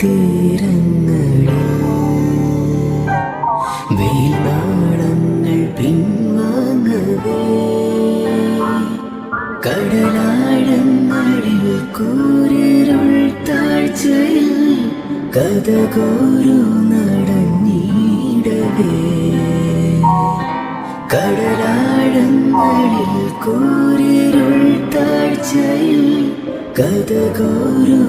തീരങ്ങളിൽ കൂരിരുൾ താഴ്ചയിൽ നടന്നിടവേ കടലാഴങ്ങളിൽ കൂരിരുൾ താഴ്ചയിൽ പകലും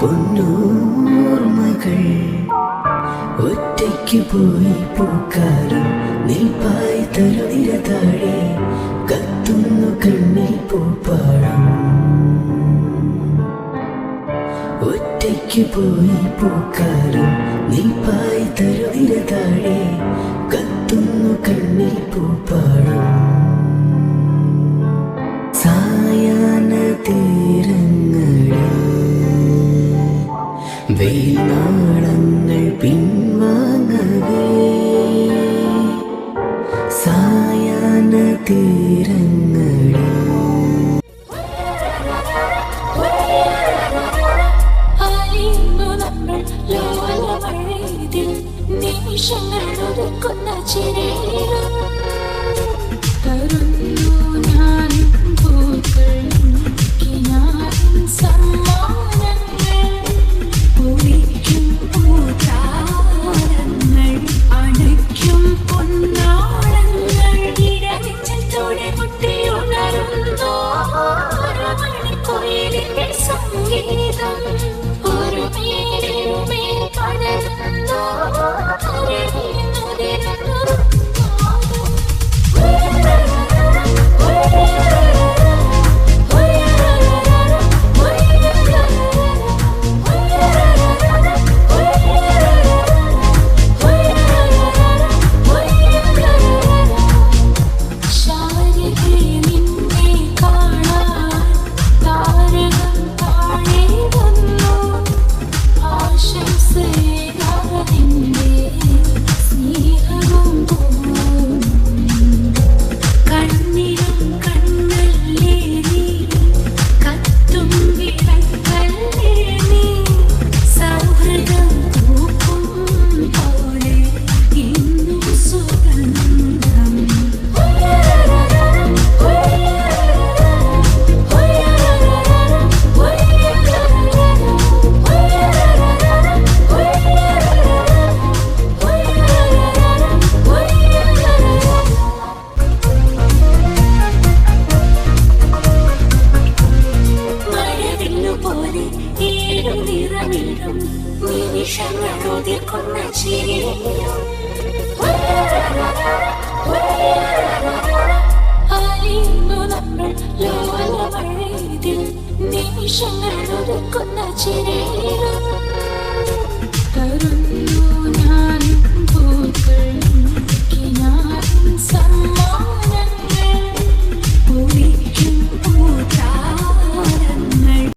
പൊന്നോർമകൾ ഒറ്റയ്ക്ക് പോയി പൂക്കാലം നീപ്പായി തരുനിര കത്തുന്നു കണ്ണിൽ പൂപ്പാളം. ഒറ്റയ്ക്ക് പോയി പൂക്കാലം നീപ്പായി തരുനിര കത്തുന്നു കണ്ണിൽ പൂപ്പാളം. വെയിൽനാളങ്ങൾ പിൻവാങ്ങവേ. സായാഹ്ന തീരങ്ങളിൽ നിമിഷങ്ങൾ ഒതുക്കുന്ന முற்றி உணரும் கோயிலின் சங்கீதம் നിറമിടും നിമിഷങ്ങൾ ഒതിർക്കുന്ന ചിരിയിലും അലിയുന്നു നമ്മൾ ലോലമഴയിൽ നിമിഷങ്ങൾ ഒതുക്കുന്ന ചിരയിലും